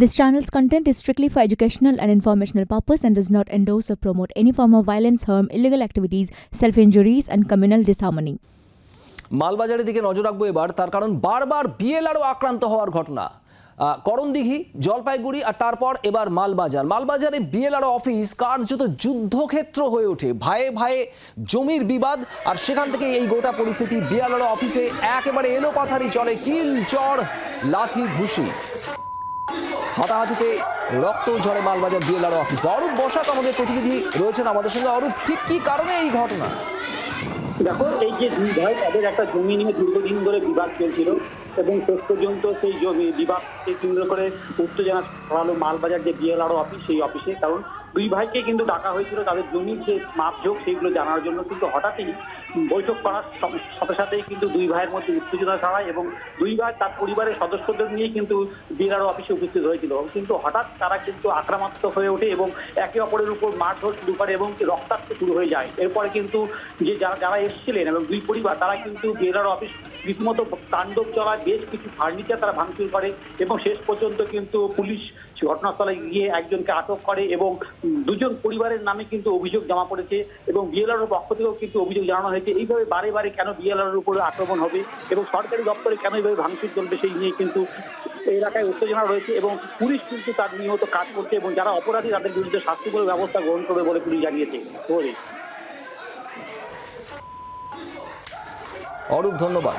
This channel's content is strictly for educational and informational purpose and does not endorse or promote any form of violence, harm, illegal activities, self-injuries and communal disharmony. মালবাজারের দিকে নজর রাখব এবার তার কারণ বারবার BLRO আক্রান্ত হওয়ার ঘটনা করণদিঘি জলপাইগুড়ি আর তারপর এবার মালবাজার মালবাজারে বিএলআরও অফিস কার্যত যুদ্ধক্ষেত্র হয়ে ওঠে ভাইয়ে ভাইয়ে জমির বিবাদ আর সেখান থেকে এই গোটা পরিস্থিতি বিএলআরও অফিসে একেবারে এলোপাথারি চলে কিল চড় লাথি ঘুষি হাতাহাতিতে রক্ত ঝরে মালবাজার বিএলআর অফিস। অরূপ বসাক আমাদের প্রতিনিধি রয়েছেন আমাদের সঙ্গে। অরূপ, ঠিক কি কারণে এই ঘটনা? দেখো, এই যে দুই ভাই, তাদের একটা জমি নিয়ে দীর্ঘদিন ধরে বিবাদ চলছিল। এবং শেষ পর্যন্ত সেই জমি বিবাদকে কেন্দ্র করে উত্তেজনা ছড়ালো মালবাজার যে বিএলআরও অফিস সেই অফিসে কারণ দুই ভাইকে কিন্তু ডাকা হয়েছিল, তাদের জমির যে মাপঝোঁক, সেইগুলো জানার জন্য কিন্তু হঠাৎই বৈঠক করার সাথে সাথেই কিন্তু দুই ভাইয়ের মধ্যে উত্তেজনা ছড়ায় এবং দুই ভাই তার পরিবারের সদস্যদের নিয়ে কিন্তু বিএলআরও অফিসে উপস্থিত হয়েছিল। কিন্তু হঠাৎ তারা কিন্তু আক্রামাত্মক হয়ে ওঠে এবং একে অপরের উপর মারধর শুরু করে এবং রক্তাক্ত শুরু হয়ে যায়। এরপরে কিন্তু যে যারা যারা এসেছিলেন এবং দুই পরিবার, তারা কিন্তু বিএলআর অফিস রীতিমতো তাণ্ডব চলায় বেশ কিছু ফার্নিচার তারা ভাঙচুর করে এবং শেষ পর্যন্ত কিন্তু পুলিশ ঘটনাস্থলে গিয়ে একজনকে আটক করে এবং দুজন পরিবারের নামে কিন্তু অভিযোগ জমা পড়েছে এবং বিএলআর পক্ষ থেকেও কিন্তু অভিযোগ জানানো হয়েছে। এইভাবে বারে বারে কেন বিএলআর উপরে আক্রমণ হবে এবং সরকারি দপ্তরে কেন এইভাবে ভাঙচুর চলবে সেই নিয়ে কিন্তু এলাকায় উত্তেজনা রয়েছে এবং পুলিশ কিন্তু তার নিয়মিত কাজ করছে এবং যারা অপরাধী তাদের বিরুদ্ধে শাস্তিমূলক ব্যবস্থা গ্রহণ করবে বলে পুলিশ জানিয়েছে। অরূপ, ধন্যবাদ।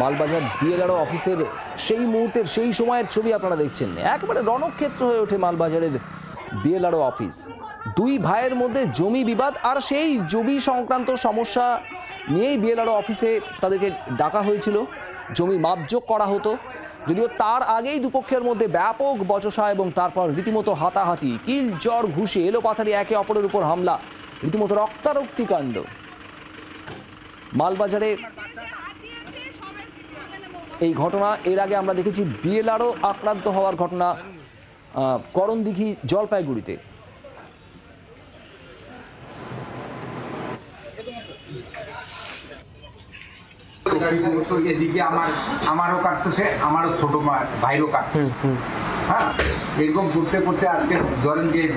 মালবাজার বিএলআরও অফিসের সেই মুহূর্তের সেই সময়ের ছবি আপনারা দেখছেন। একেবারে রণক্ষেত্র হয়ে ওঠে মালবাজারের বিএলআরও অফিস। দুই ভাইয়ের মধ্যে জমি বিবাদ আর সেই জমি সংক্রান্ত সমস্যা নিয়েই বিএলআরও অফিসে তাদেরকে ডাকা হয়েছিল। জমি মাপযোগ করা হতো। যদিও তার আগেই দুপক্ষের মধ্যে ব্যাপক বচসা এবং তারপর রীতিমতো হাতাহাতি, কিল, জ্বর, ঘুষে, এলোপাথারি, একে অপরের উপর হামলা, রীতিমতো রক্তারক্তি কাণ্ড। মালবাজারে এই ঘটনা, এর আগে আমরা দেখেছি বিএলআরও আক্রান্ত হওয়ার ঘটনা করণদিঘি জলপাইগুড়িতে। তো এদিকে আমার আমারও কাটতেছে আমারও ছোট ভাইরও কাটতেছে। হ্যাঁ এরকম করতে করতে আজকে ধরেন যে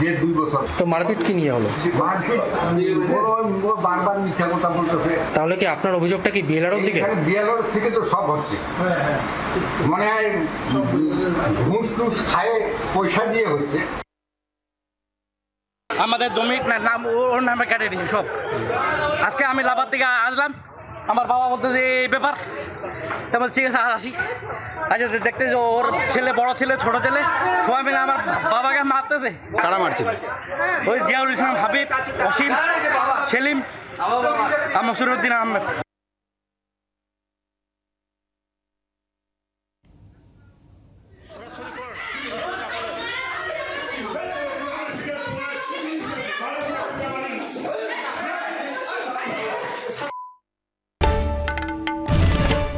দেড় দুই বছর। তো মারপিট কি নিয়ে হলো? মারপিট? বারবার মিথ্যা কথা বলতেছে। তাহলে কি আপনার অভিযোগটা কি দিকে? এখানে বিয়ালোর থেকে তো সব হচ্ছে। মনে হয় ঘুষ টুস খায় পয়সা দিয়ে হচ্ছে। আমাদের জমির না- নাম ও- ওর নামে কেটে দিয়েছে সব। আজকে আমি লাভার থেকে আসলাম। আমার বাবা বলতো যে এই ব্যাপার তেমন ঠিক আছে আর আসি। আচ্ছা দেখতে যে ওর ছেলে বড় ছেলে ছোট ছেলে সবাই মিলে আমার বাবাকে মারতে দে। কারা মারছে? ওই জিয়াউল ইসলাম হাবিব অসীম সেলিম আর মসুরুদ্দিন আহমেদ।